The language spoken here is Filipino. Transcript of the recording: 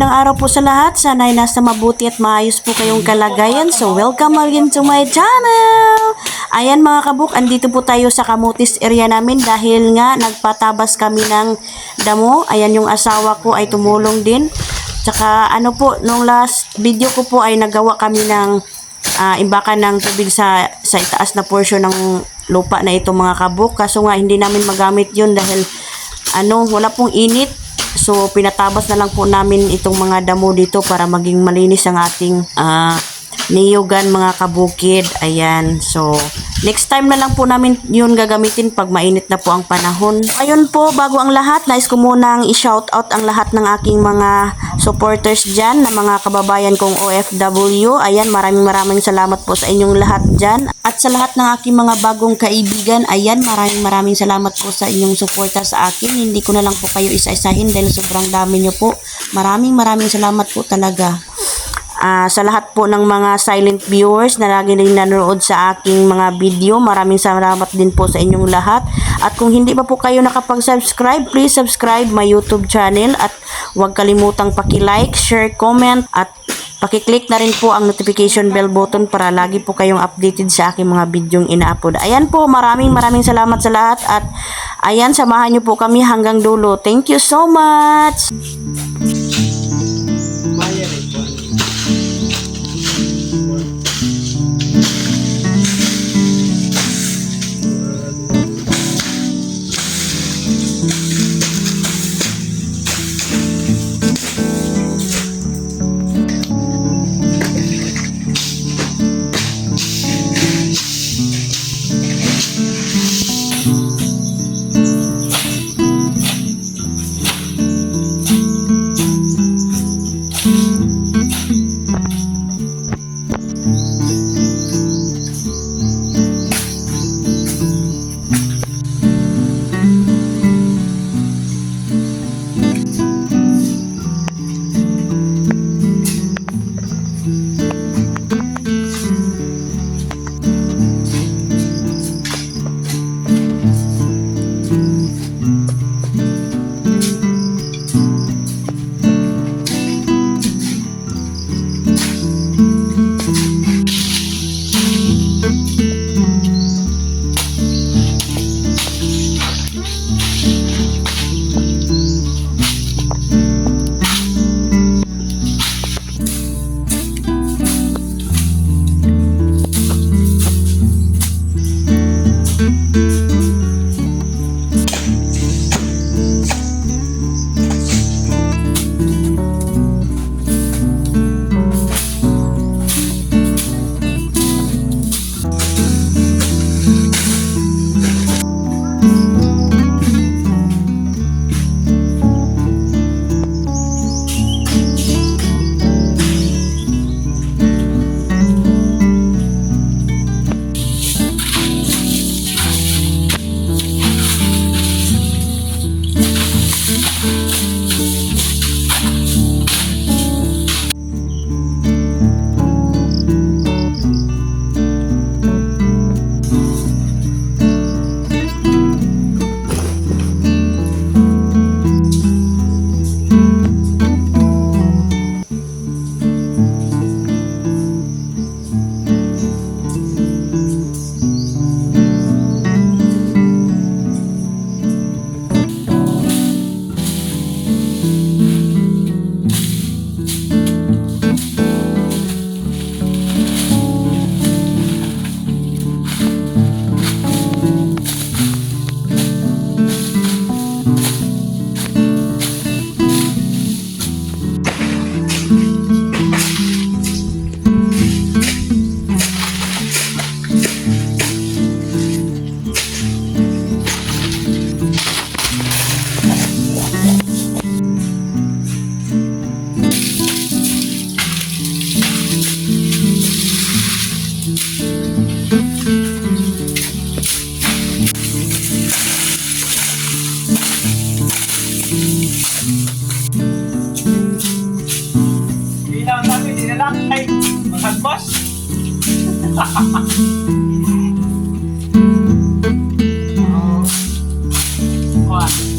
Magandang araw po sa lahat. Sana ay nasa mabuti at maayos po kayong kalagayan. So, welcome again to my channel. Ayan mga kabuhok, andito po tayo sa Kamutis area namin dahil nga nagpatabas kami ng damo. Ayan yung asawa ko ay tumulong din. Tsaka ano po, nung last video ko po ay nagawa kami ng ah, imbakan ng tubig sa sa itaas na portion ng lupa na ito mga kabuk. Kaso nga hindi namin magamit yun dahil ano, wala pong init. So, pinatabas na lang po namin itong mga damo dito para maging malinis ang ating ah, niyugan mga kabukid. Ayan. So, next time na lang po namin yun gagamitin pag mainit na po ang panahon. Ayun po, bago ang lahat, nais ko munang i-shout out ang lahat ng aking mga supporters dyan, na mga kababayan kong OFW. Ayan, maraming maraming salamat po sa inyong lahat dyan. At sa lahat ng aking mga bagong kaibigan, ayan, maraming maraming salamat po sa inyong suporta sa akin. Hindi ko na lang po kayo isa-isahin dahil sobrang dami nyo po. Maraming maraming salamat po talaga. Ah, sa lahat po ng mga silent viewers na lagi rin nanonood sa aking mga video, maraming salamat din po sa inyong lahat. At kung hindi pa po kayo nakapag-subscribe, please subscribe my YouTube channel at huwag kalimutang paki-like, share, comment at Pakiclick na rin po ang notification bell button para lagi po kayong updated sa aking mga bidyong ina-upload. Ayan po, maraming maraming salamat sa lahat at ayan, samahan niyo po kami hanggang dulo. Thank you so much! Hindi na ang sabi, hindi na lang ay maghagpas. Hahaha. Wow.